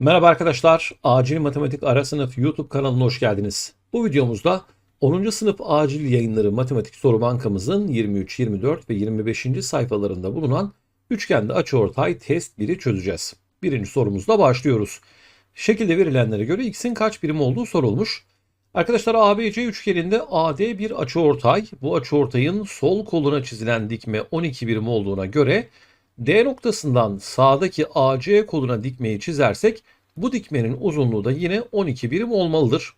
Merhaba arkadaşlar, Acil Matematik Ara Sınıf YouTube kanalına hoş geldiniz. Bu videomuzda 10. sınıf acil yayınları matematik soru bankamızın 23, 24 ve 25. sayfalarında bulunan üçgende açıortay test 1'i çözeceğiz. Birinci sorumuzla başlıyoruz. Şekilde verilenlere göre x'in kaç birim olduğu sorulmuş. Arkadaşlar ABC üçgeninde AD bir açıortay. Bu açıortayın sol koluna çizilen dikme 12 birim olduğuna göre D noktasından sağdaki AC koluna dikmeyi çizersek bu dikmenin uzunluğu da yine 12 birim olmalıdır.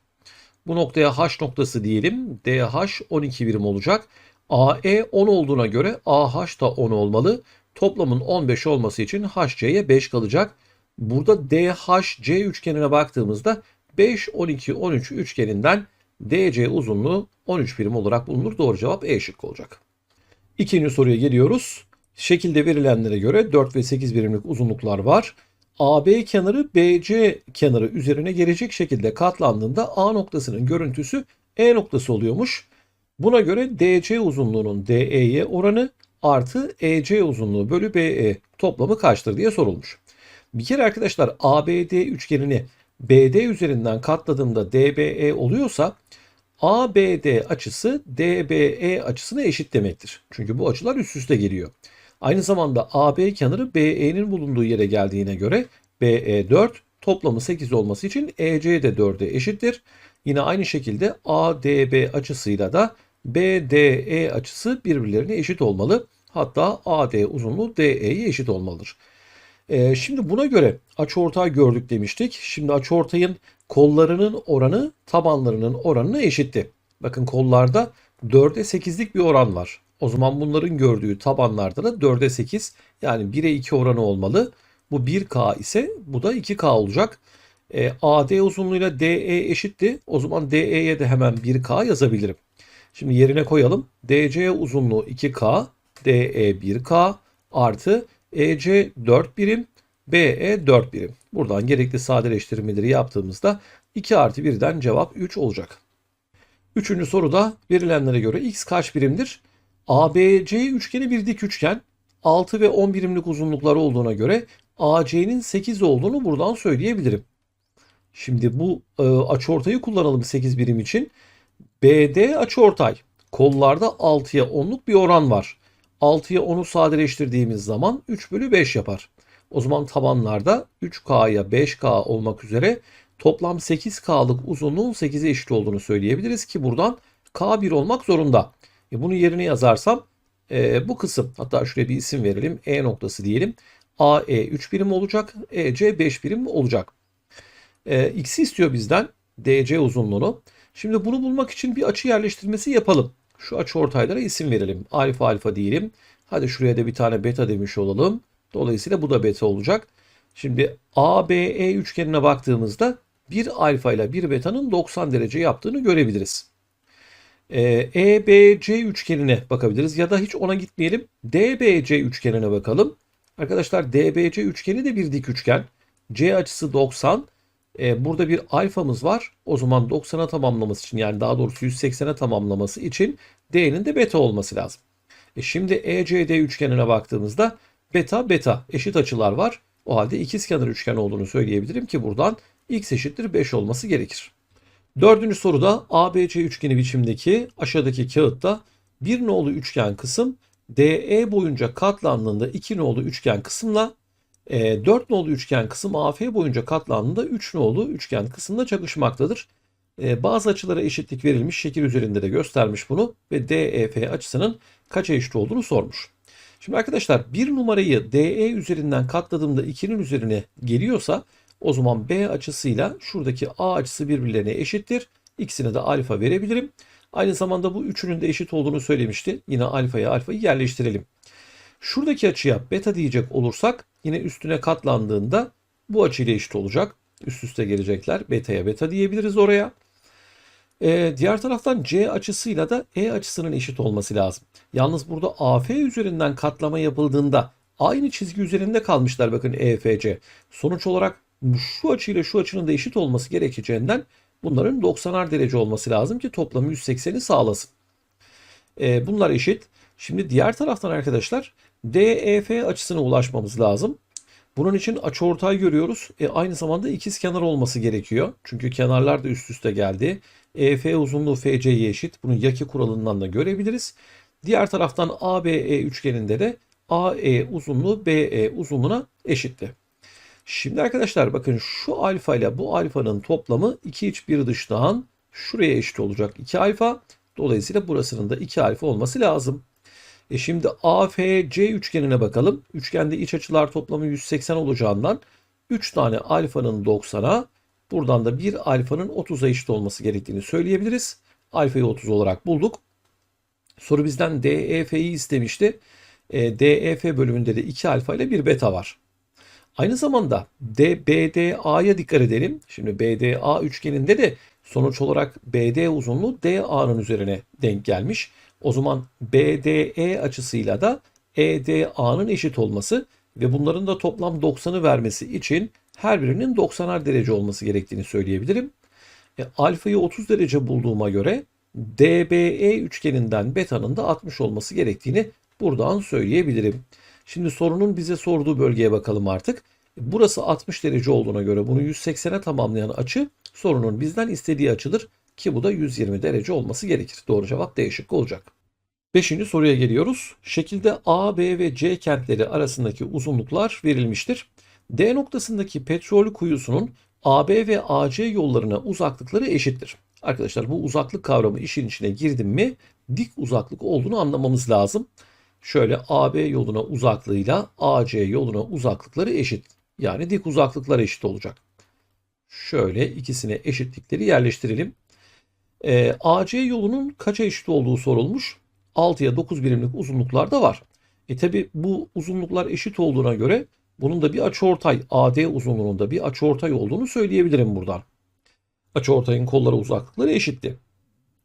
Bu noktaya H noktası diyelim. DH 12 birim olacak. AE 10 olduğuna göre AH da 10 olmalı. Toplamın 15 olması için HC'ye 5 kalacak. Burada DHC üçgenine baktığımızda 5, 12, 13 üçgeninden DC uzunluğu 13 birim olarak bulunur. Doğru cevap E şıkkı olacak. İkinci soruya geliyoruz. Şekilde verilenlere göre 4 ve 8 birimlik uzunluklar var. AB kenarı BC kenarı üzerine gelecek şekilde katlandığında A noktasının görüntüsü E noktası oluyormuş. Buna göre DC uzunluğunun DE'ye oranı artı EC uzunluğu bölü BE toplamı kaçtır diye sorulmuş. Bir kere arkadaşlar ABD üçgenini BD üzerinden katladığımda DBE oluyorsa ABD açısı DBE açısına eşit demektir. Çünkü bu açılar üst üste geliyor. Aynı zamanda AB kenarı BE'nin bulunduğu yere geldiğine göre BE 4 toplamı 8 olması için EC de 4'e eşittir. Yine aynı şekilde ADB açısıyla da BDE açısı birbirlerine eşit olmalı. Hatta AD uzunluğu DE'ye eşit olmalıdır. Ee, şimdi buna göre açıortay gördük demiştik. Şimdi açıortayın kollarının oranı tabanlarının oranına eşitti. Bakın kollarda 4'e 8'lik bir oran var. O zaman bunların gördüğü tabanlarda da 4'e 8 yani 1'e 2 oranı olmalı. Bu 1K ise bu da 2K olacak. E, AD uzunluğuyla DE eşitti. O zaman DE'ye de hemen 1K yazabilirim. Şimdi yerine koyalım. DC uzunluğu 2K, DE 1K artı EC 4 birim, BE 4 birim. Buradan gerekli sadeleştirmeleri yaptığımızda 2 artı 1'den cevap 3 olacak. Üçüncü soruda verilenlere göre x kaç birimdir? ABC üçgeni bir dik üçgen. 6 ve 10 birimlik uzunlukları olduğuna göre AC'nin 8 olduğunu buradan söyleyebilirim. Şimdi bu e, açıortayı kullanalım 8 birim için. BD açıortay. Kollarda 6'ya 10'luk bir oran var. 6'ya 10'u sadeleştirdiğimiz zaman 3 bölü 5 yapar. O zaman tabanlarda 3K'ya 5K olmak üzere toplam 8K'lık uzunluğun 8'e eşit olduğunu söyleyebiliriz ki buradan K1 olmak zorunda. E bunu yerine yazarsam e, bu kısım hatta şuraya bir isim verelim. E noktası diyelim. AE 3 birim olacak. EC 5 birim olacak. E, X'i istiyor bizden. DC uzunluğunu. Şimdi bunu bulmak için bir açı yerleştirmesi yapalım. Şu açı ortaylara isim verelim. Alfa alfa diyelim. Hadi şuraya da bir tane beta demiş olalım. Dolayısıyla bu da beta olacak. Şimdi ABE üçgenine baktığımızda bir alfa ile bir beta'nın 90 derece yaptığını görebiliriz. Ee, EBC üçgenine bakabiliriz ya da hiç ona gitmeyelim. DBC üçgenine bakalım. Arkadaşlar DBC üçgeni de bir dik üçgen. C açısı 90. Ee, burada bir alfamız var. O zaman 90'a tamamlaması için yani daha doğrusu 180'e tamamlaması için D'nin de beta olması lazım. E şimdi ECD üçgenine baktığımızda beta beta eşit açılar var. O halde ikizkenar üçgen olduğunu söyleyebilirim ki buradan x eşittir 5 olması gerekir. Dördüncü soruda ABC üçgeni biçimdeki aşağıdaki kağıtta bir nolu üçgen kısım DE boyunca katlandığında 2 nolu üçgen kısımla e, 4 nolu üçgen kısım AF boyunca katlandığında 3 nolu üçgen kısımla çakışmaktadır. E, bazı açılara eşitlik verilmiş şekil üzerinde de göstermiş bunu ve DEF açısının kaça eşit olduğunu sormuş. Şimdi arkadaşlar bir numarayı DE üzerinden katladığımda 2'nin üzerine geliyorsa o zaman B açısıyla şuradaki A açısı birbirlerine eşittir. İkisine de alfa verebilirim. Aynı zamanda bu üçünün de eşit olduğunu söylemişti. Yine alfaya alfayı yerleştirelim. Şuradaki açıya beta diyecek olursak yine üstüne katlandığında bu açıyla eşit olacak. Üst üste gelecekler. Beta'ya beta diyebiliriz oraya. Ee, diğer taraftan C açısıyla da E açısının eşit olması lazım. Yalnız burada AF üzerinden katlama yapıldığında aynı çizgi üzerinde kalmışlar bakın EFC. Sonuç olarak şu açıyla şu açının da eşit olması gerekeceğinden bunların 90'ar derece olması lazım ki toplamı 180'i sağlasın. E, bunlar eşit. Şimdi diğer taraftan arkadaşlar DEF açısına ulaşmamız lazım. Bunun için açıortay görüyoruz. E, aynı zamanda ikiz kenar olması gerekiyor. Çünkü kenarlar da üst üste geldi. EF uzunluğu FC'ye eşit. Bunu yaki kuralından da görebiliriz. Diğer taraftan ABE üçgeninde de AE uzunluğu BE uzunluğuna eşitti. Şimdi arkadaşlar bakın şu alfa ile bu alfanın toplamı 2 iç 1 dıştan şuraya eşit olacak 2 alfa. Dolayısıyla burasının da 2 alfa olması lazım. E şimdi AFC üçgenine bakalım. Üçgende iç açılar toplamı 180 olacağından 3 tane alfanın 90'a buradan da 1 alfanın 30'a eşit olması gerektiğini söyleyebiliriz. Alfayı 30 olarak bulduk. Soru bizden DEF'yi istemişti. E, DEF bölümünde de 2 alfa ile 1 beta var. Aynı zamanda DBDA'ya dikkat edelim. Şimdi BDA üçgeninde de sonuç olarak BD uzunluğu DA'nın üzerine denk gelmiş. O zaman BDE açısıyla da EDA'nın eşit olması ve bunların da toplam 90'ı vermesi için her birinin 90'ar derece olması gerektiğini söyleyebilirim. E, alfayı 30 derece bulduğuma göre DBE üçgeninden beta'nın da 60 olması gerektiğini buradan söyleyebilirim. Şimdi sorunun bize sorduğu bölgeye bakalım artık. Burası 60 derece olduğuna göre bunu 180'e tamamlayan açı sorunun bizden istediği açıdır ki bu da 120 derece olması gerekir. Doğru cevap D şıkkı olacak. Beşinci soruya geliyoruz. Şekilde A, B ve C kentleri arasındaki uzunluklar verilmiştir. D noktasındaki petrol kuyusunun AB ve AC yollarına uzaklıkları eşittir. Arkadaşlar bu uzaklık kavramı işin içine girdim mi dik uzaklık olduğunu anlamamız lazım. Şöyle AB yoluna uzaklığıyla AC yoluna uzaklıkları eşit. Yani dik uzaklıklar eşit olacak. Şöyle ikisine eşitlikleri yerleştirelim. E, AC yolunun kaça eşit olduğu sorulmuş. 6'ya 9 birimlik uzunluklar da var. E tabi bu uzunluklar eşit olduğuna göre bunun da bir açıortay AD uzunluğunda bir açıortay olduğunu söyleyebilirim buradan. Açıortayın kolları uzaklıkları eşitti.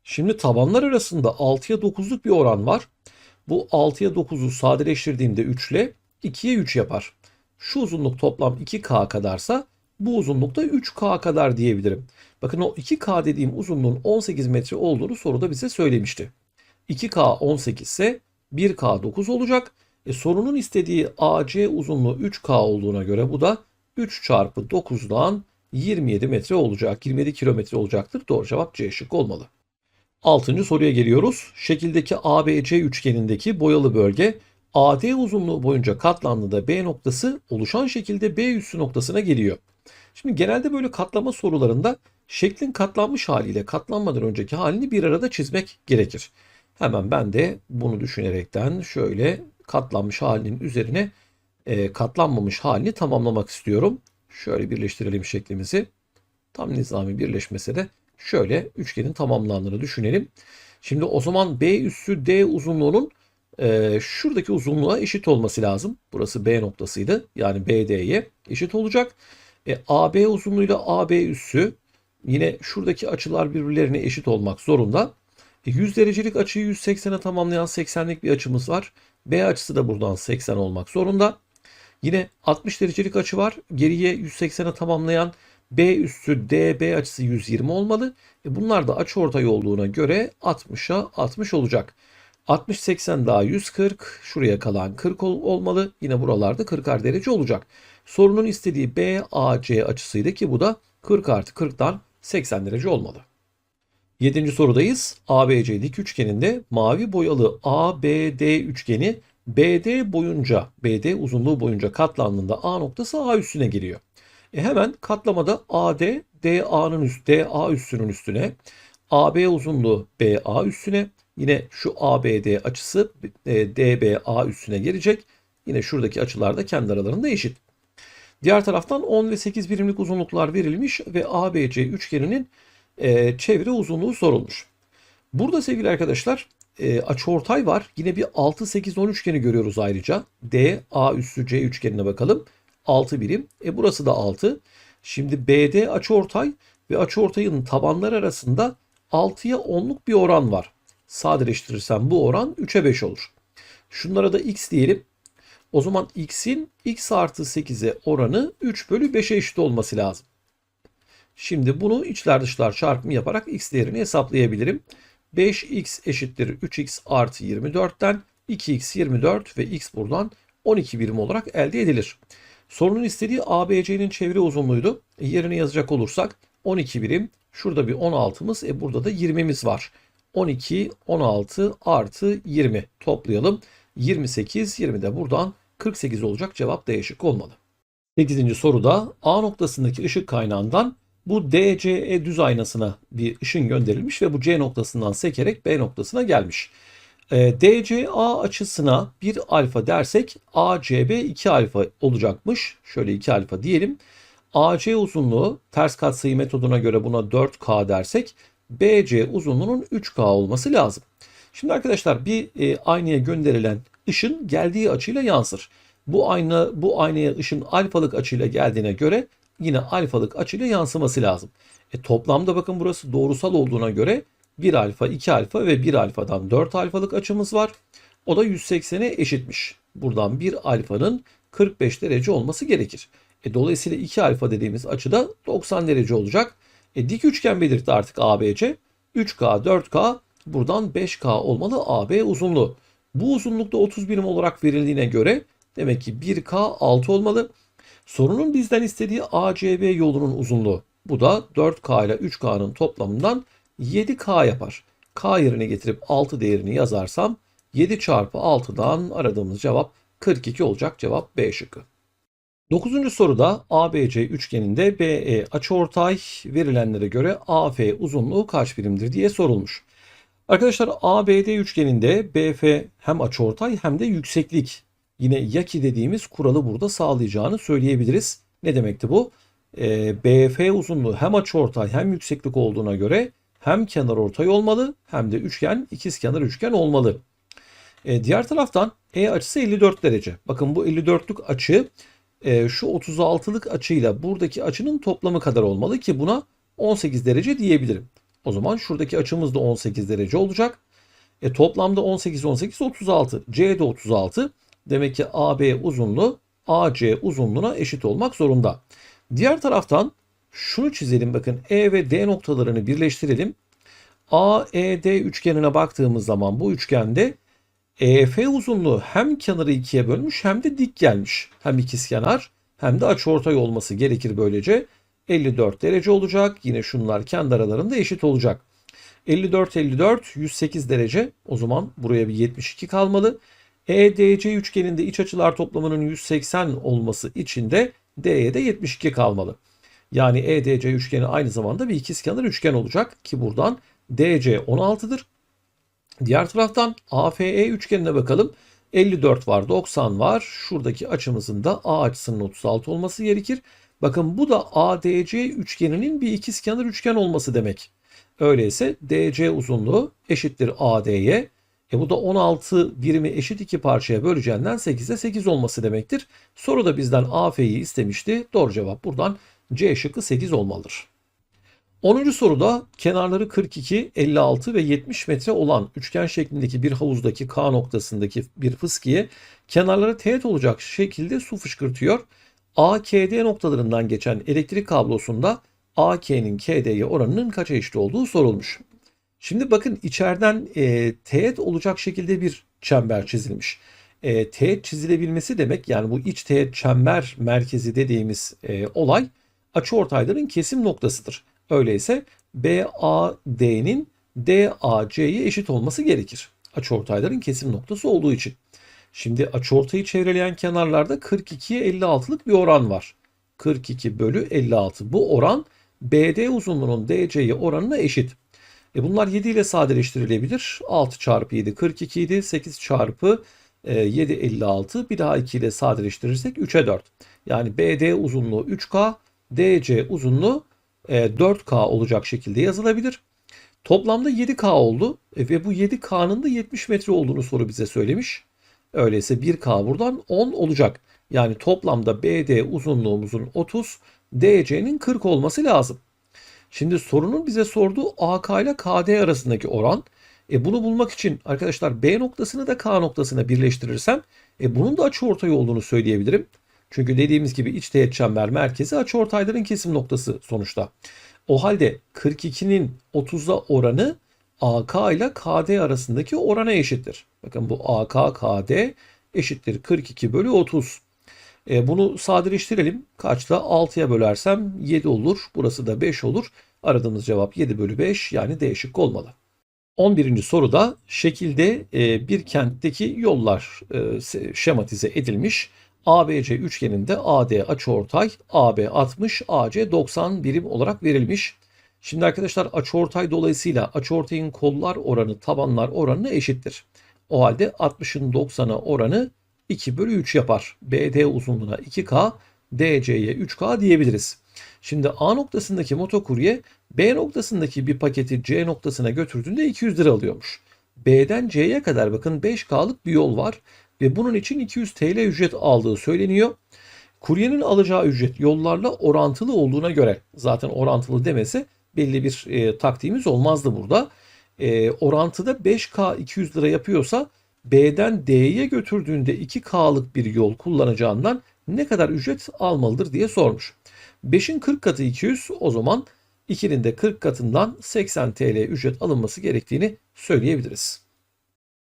Şimdi tabanlar arasında 6'ya 9'luk bir oran var. Bu 6'ya 9'u sadeleştirdiğimde 3 ile 2'ye 3 yapar. Şu uzunluk toplam 2K kadarsa bu uzunluk da 3K kadar diyebilirim. Bakın o 2K dediğim uzunluğun 18 metre olduğunu soruda bize söylemişti. 2K 18 ise 1K 9 olacak. E, sorunun istediği AC uzunluğu 3K olduğuna göre bu da 3 çarpı 9'dan 27 metre olacak. 27 kilometre olacaktır. Doğru cevap C şıkkı olmalı. Altıncı soruya geliyoruz. Şekildeki ABC üçgenindeki boyalı bölge AD uzunluğu boyunca katlandığında B noktası oluşan şekilde B üssü noktasına geliyor. Şimdi genelde böyle katlama sorularında şeklin katlanmış haliyle katlanmadan önceki halini bir arada çizmek gerekir. Hemen ben de bunu düşünerekten şöyle katlanmış halinin üzerine e, katlanmamış halini tamamlamak istiyorum. Şöyle birleştirelim şeklimizi. Tam nizami birleşmese de şöyle üçgenin tamamlandığını düşünelim. Şimdi o zaman B üssü D uzunluğunun e, şuradaki uzunluğa eşit olması lazım. Burası B noktasıydı. Yani BD'ye eşit olacak. E, AB uzunluğuyla AB üssü yine şuradaki açılar birbirlerine eşit olmak zorunda. E, 100 derecelik açıyı 180'e tamamlayan 80'lik bir açımız var. B açısı da buradan 80 olmak zorunda. Yine 60 derecelik açı var. Geriye 180'e tamamlayan B üssü DB açısı 120 olmalı. E bunlar da açıortay olduğuna göre 60'a 60 olacak. 60 80 daha 140. Şuraya kalan 40 olmalı. Yine buralarda 40'ar derece olacak. Sorunun istediği BAC açısıydı ki bu da 40 artı 40'dan 80 derece olmalı. Yedinci sorudayız. ABC dik üçgeninde mavi boyalı ABD üçgeni BD boyunca, BD uzunluğu boyunca katlandığında A noktası A üstüne geliyor. E hemen katlamada AD DA'nın üst, DA üstünün üstüne, AB uzunluğu BA üstüne, yine şu ABD açısı e, DBA üstüne gelecek. Yine şuradaki açılar da kendi aralarında eşit. Diğer taraftan 10 ve 8 birimlik uzunluklar verilmiş ve ABC üçgeninin e, çevre uzunluğu sorulmuş. Burada sevgili arkadaşlar e, açıortay var. Yine bir 6, 8, 10 üçgeni görüyoruz ayrıca. D, A üssü C üçgenine bakalım. 6 birim. E burası da 6. Şimdi BD açıortay ve açıortayın tabanları arasında 6'ya 10'luk bir oran var. Sadeleştirirsem bu oran 3'e 5 olur. Şunlara da x diyelim. O zaman x'in x artı 8'e oranı 3 bölü 5'e eşit olması lazım. Şimdi bunu içler dışlar çarpımı yaparak x değerini hesaplayabilirim. 5x eşittir 3x artı 24'ten 2x 24 ve x buradan 12 birim olarak elde edilir. Sorunun istediği ABC'nin çevre uzunluğuydu. E, yerine yazacak olursak 12 birim. Şurada bir 16'mız. E burada da 20'miz var. 12, 16 artı 20 toplayalım. 28, 20 de buradan 48 olacak. Cevap D şıkkı olmalı. 8. soruda A noktasındaki ışık kaynağından bu DCE düz aynasına bir ışın gönderilmiş ve bu C noktasından sekerek B noktasına gelmiş. E, DCA açısına 1 alfa dersek ACB 2 alfa olacakmış. Şöyle 2 alfa diyelim. AC uzunluğu ters katsayı metoduna göre buna 4K dersek BC uzunluğunun 3K olması lazım. Şimdi arkadaşlar bir e, aynaya gönderilen ışın geldiği açıyla yansır. Bu ayna bu aynaya ışın alfalık açıyla geldiğine göre yine alfalık açıyla yansıması lazım. E, toplamda bakın burası doğrusal olduğuna göre 1 alfa, 2 alfa ve 1 alfadan 4 alfalık açımız var. O da 180'e eşitmiş. Buradan 1 alfanın 45 derece olması gerekir. E, dolayısıyla 2 alfa dediğimiz açıda 90 derece olacak. E, dik üçgen belirtti artık ABC. 3K, 4K buradan 5K olmalı AB uzunluğu. Bu uzunlukta 30 birim olarak verildiğine göre demek ki 1K 6 olmalı. Sorunun bizden istediği ACB yolunun uzunluğu. Bu da 4K ile 3K'nın toplamından 7K yapar. K yerine getirip 6 değerini yazarsam 7 çarpı 6'dan aradığımız cevap 42 olacak. Cevap B şıkkı. 9. soruda ABC üçgeninde BE açıortay verilenlere göre AF uzunluğu kaç birimdir diye sorulmuş. Arkadaşlar ABD üçgeninde BF hem açıortay hem de yükseklik yine yaki dediğimiz kuralı burada sağlayacağını söyleyebiliriz. Ne demekti bu? Ee, BF uzunluğu hem açıortay hem yükseklik olduğuna göre hem kenar ortay olmalı hem de üçgen ikizkenar üçgen olmalı. Ee, diğer taraftan E açısı 54 derece. Bakın bu 54'lük açı e, şu 36'lık açıyla buradaki açının toplamı kadar olmalı ki buna 18 derece diyebilirim. O zaman şuradaki açımız da 18 derece olacak. E, toplamda 18 18 36. C de 36. Demek ki AB uzunluğu AC uzunluğuna eşit olmak zorunda. Diğer taraftan şunu çizelim bakın E ve D noktalarını birleştirelim. AED üçgenine baktığımız zaman bu üçgende EF uzunluğu hem kenarı ikiye bölmüş hem de dik gelmiş. Hem ikizkenar hem de açıortay olması gerekir böylece. 54 derece olacak. Yine şunlar kendi aralarında eşit olacak. 54 54 108 derece. O zaman buraya bir 72 kalmalı. EDC üçgeninde iç açılar toplamının 180 olması için de D'ye de 72 kalmalı. Yani EDC üçgeni aynı zamanda bir ikizkenar üçgen olacak ki buradan DC 16'dır. Diğer taraftan AFE üçgenine bakalım. 54 var, 90 var. Şuradaki açımızın da A açısının 36 olması gerekir. Bakın bu da ADC üçgeninin bir ikizkenar üçgen olması demek. Öyleyse DC uzunluğu eşittir AD'ye. E bu da 16 birimi eşit iki parçaya böleceğinden 8'e 8 olması demektir. Soru da bizden AF'yi istemişti. Doğru cevap buradan C şıkkı 8 olmalıdır. 10. soruda kenarları 42, 56 ve 70 metre olan üçgen şeklindeki bir havuzdaki K noktasındaki bir fıskiye kenarları teğet olacak şekilde su fışkırtıyor. AKD noktalarından geçen elektrik kablosunda AK'nin KD'ye oranının kaça eşit olduğu sorulmuş. Şimdi bakın içeriden e, teğet olacak şekilde bir çember çizilmiş. E, teğet çizilebilmesi demek yani bu iç teğet çember merkezi dediğimiz e, olay açıortayların kesim noktasıdır. Öyleyse BAD'nin DAC'ye eşit olması gerekir. Açıortayların kesim noktası olduğu için. Şimdi açıortayı çevreleyen kenarlarda 42'ye 56'lık bir oran var. 42 bölü 56. Bu oran BD uzunluğunun DC'ye oranına eşit. E bunlar 7 ile sadeleştirilebilir. 6 çarpı 7 42 idi. 8 çarpı 7 56. Bir daha 2 ile sadeleştirirsek 3'e 4. Yani BD uzunluğu 3K, DC uzunluğu 4K olacak şekilde yazılabilir. Toplamda 7K oldu e, ve bu 7K'nın da 70 metre olduğunu soru bize söylemiş. Öyleyse 1K buradan 10 olacak. Yani toplamda BD uzunluğumuzun 30, DC'nin 40 olması lazım. Şimdi sorunun bize sorduğu AK ile KD arasındaki oran. E bunu bulmak için arkadaşlar B noktasını da K noktasına birleştirirsem e bunun da açıortay olduğunu söyleyebilirim. Çünkü dediğimiz gibi iç teğet çember merkezi açıortayların kesim noktası sonuçta. O halde 42'nin 30'a oranı AK ile KD arasındaki orana eşittir. Bakın bu AK KD eşittir 42 bölü 30. E, bunu sadeleştirelim. Kaçta? 6'ya bölersem 7 olur. Burası da 5 olur. Aradığımız cevap 7 bölü 5 yani D şıkkı olmalı. 11. soruda şekilde e, bir kentteki yollar e, şematize edilmiş. ABC üçgeninde AD açıortay, AB 60, AC 90 birim olarak verilmiş. Şimdi arkadaşlar açıortay dolayısıyla açıortayın kollar oranı tabanlar oranına eşittir. O halde 60'ın 90'a oranı 2 bölü 3 yapar. BD uzunluğuna 2K, DC'ye 3K diyebiliriz. Şimdi A noktasındaki motokurye B noktasındaki bir paketi C noktasına götürdüğünde 200 lira alıyormuş. B'den C'ye kadar bakın 5K'lık bir yol var ve bunun için 200 TL ücret aldığı söyleniyor. Kuryenin alacağı ücret yollarla orantılı olduğuna göre zaten orantılı demese belli bir e, taktiğimiz olmazdı burada. E, orantıda 5K 200 lira yapıyorsa B'den D'ye götürdüğünde 2K'lık bir yol kullanacağından ne kadar ücret almalıdır diye sormuş. 5'in 40 katı 200 o zaman 2'nin de 40 katından 80 TL ücret alınması gerektiğini söyleyebiliriz.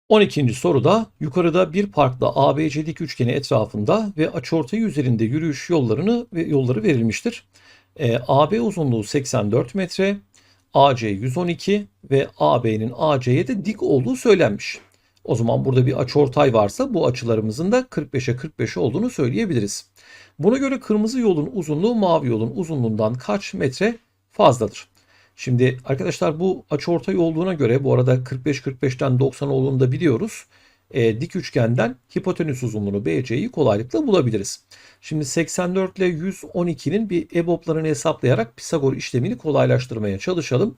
12. soruda yukarıda bir parkla ABC dik üçgeni etrafında ve açıortay üzerinde yürüyüş yollarını ve yolları verilmiştir. E, AB uzunluğu 84 metre, AC 112 ve AB'nin AC'ye de dik olduğu söylenmiş. O zaman burada bir açıortay varsa bu açılarımızın da 45'e 45 olduğunu söyleyebiliriz. Buna göre kırmızı yolun uzunluğu mavi yolun uzunluğundan kaç metre fazladır? Şimdi arkadaşlar bu açıortay olduğuna göre bu arada 45-45'ten 90 olduğunu da biliyoruz. E, dik üçgenden hipotenüs uzunluğunu BC'yi kolaylıkla bulabiliriz. Şimdi 84 ile 112'nin bir EBOB'larını hesaplayarak Pisagor işlemini kolaylaştırmaya çalışalım.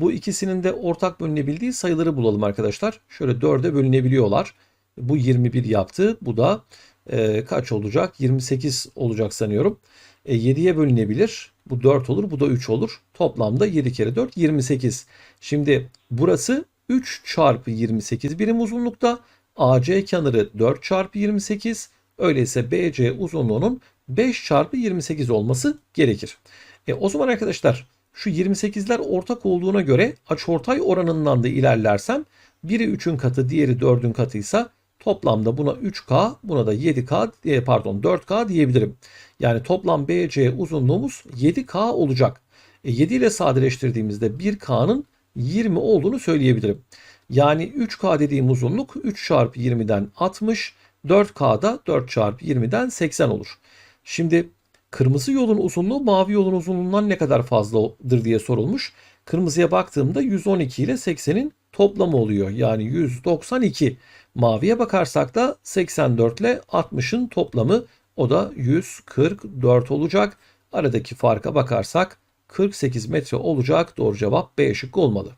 Bu ikisinin de ortak bölünebildiği sayıları bulalım arkadaşlar. Şöyle 4'e bölünebiliyorlar. Bu 21 yaptı. Bu da e, kaç olacak? 28 olacak sanıyorum. E, 7'ye bölünebilir. Bu 4 olur. Bu da 3 olur. Toplamda 7 kere 4 28. Şimdi burası 3 çarpı 28 birim uzunlukta. AC kenarı 4 çarpı 28. Öyleyse BC uzunluğunun 5 çarpı 28 olması gerekir. E, o zaman arkadaşlar şu 28'ler ortak olduğuna göre açıortay oranından da ilerlersem biri 3'ün katı diğeri 4'ün katıysa toplamda buna 3K buna da 7K e, pardon 4K diyebilirim. Yani toplam BC uzunluğumuz 7K olacak. E 7 ile sadeleştirdiğimizde 1K'nın 20 olduğunu söyleyebilirim. Yani 3K dediğim uzunluk 3 çarpı 20'den 60, 4K'da 4 çarpı 20'den 80 olur. Şimdi kırmızı yolun uzunluğu mavi yolun uzunluğundan ne kadar fazladır diye sorulmuş. Kırmızıya baktığımda 112 ile 80'in toplamı oluyor. Yani 192. Maviye bakarsak da 84 ile 60'ın toplamı o da 144 olacak. Aradaki farka bakarsak 48 metre olacak. Doğru cevap B şıkkı olmalı.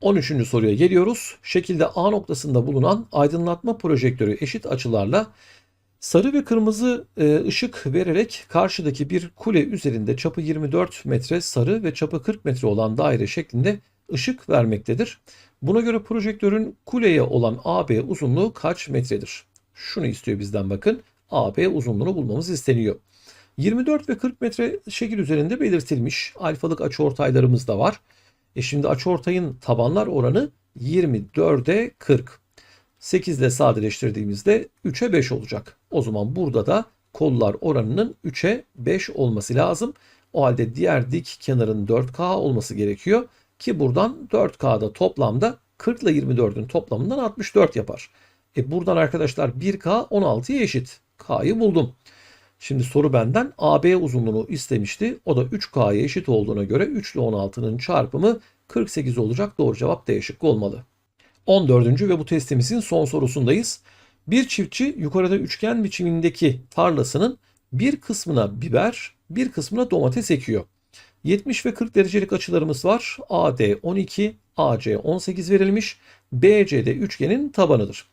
13. soruya geliyoruz. Şekilde A noktasında bulunan aydınlatma projektörü eşit açılarla sarı ve kırmızı e, ışık vererek karşıdaki bir kule üzerinde çapı 24 metre sarı ve çapı 40 metre olan daire şeklinde ışık vermektedir. Buna göre projektörün kuleye olan AB uzunluğu kaç metredir? Şunu istiyor bizden bakın. AB uzunluğunu bulmamız isteniyor. 24 ve 40 metre şekil üzerinde belirtilmiş alfalık açıortaylarımız da var. E şimdi açıortayın tabanlar oranı 24'e 40. 8 ile sadeleştirdiğimizde 3'e 5 olacak. O zaman burada da kollar oranının 3'e 5 olması lazım. O halde diğer dik kenarın 4K olması gerekiyor. Ki buradan 4K'da toplamda 40 ile 24'ün toplamından 64 yapar. E buradan arkadaşlar 1K 16'ya eşit. K'yı buldum. Şimdi soru benden AB uzunluğunu istemişti. O da 3K'ya eşit olduğuna göre 3 ile 16'nın çarpımı 48 olacak. Doğru cevap D şıkkı olmalı. 14. ve bu testimizin son sorusundayız. Bir çiftçi yukarıda üçgen biçimindeki tarlasının bir kısmına biber, bir kısmına domates ekiyor. 70 ve 40 derecelik açılarımız var. AD 12, AC 18 verilmiş. BCD üçgenin tabanıdır.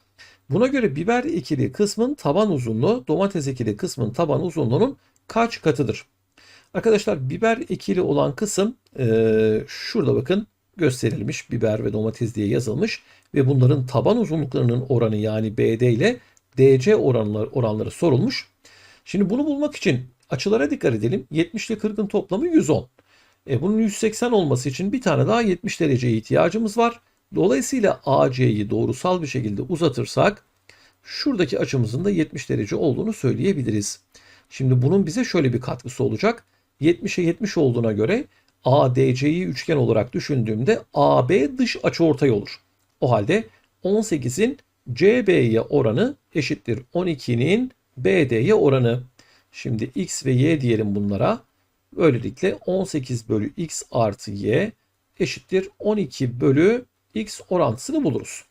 Buna göre biber ikili kısmın taban uzunluğu domates ikili kısmın taban uzunluğunun kaç katıdır? Arkadaşlar biber ikili olan kısım e, şurada bakın gösterilmiş biber ve domates diye yazılmış ve bunların taban uzunluklarının oranı yani BD ile DC oranları, oranları sorulmuş. Şimdi bunu bulmak için açılara dikkat edelim. 70 ile 40'ın toplamı 110. E, bunun 180 olması için bir tane daha 70 dereceye ihtiyacımız var. Dolayısıyla AC'yi doğrusal bir şekilde uzatırsak şuradaki açımızın da 70 derece olduğunu söyleyebiliriz. Şimdi bunun bize şöyle bir katkısı olacak. 70'e 70 olduğuna göre ADC'yi üçgen olarak düşündüğümde AB dış açıortay olur. O halde 18'in CB'ye oranı eşittir 12'nin BD'ye oranı. Şimdi x ve y diyelim bunlara. Böylelikle 18 bölü x artı y eşittir 12 bölü x orantısını buluruz.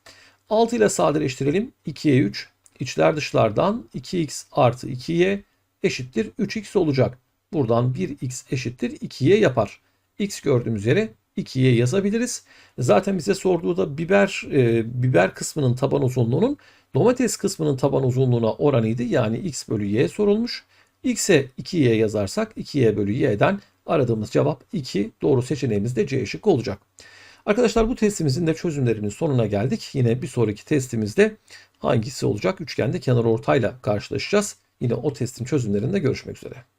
6 ile sadeleştirelim. 2'ye 3. İçler dışlardan 2x artı 2y eşittir 3x olacak. Buradan 1x eşittir 2y yapar. X gördüğümüz yere 2y yazabiliriz. Zaten bize sorduğu da biber e, biber kısmının taban uzunluğunun domates kısmının taban uzunluğuna oranıydı. Yani x bölü y sorulmuş. x'e 2y yazarsak 2y bölü y'den aradığımız cevap 2. Doğru seçeneğimiz de C şıkkı olacak. Arkadaşlar bu testimizin de çözümlerinin sonuna geldik. Yine bir sonraki testimizde hangisi olacak? Üçgende kenar ortayla karşılaşacağız. Yine o testin çözümlerinde görüşmek üzere.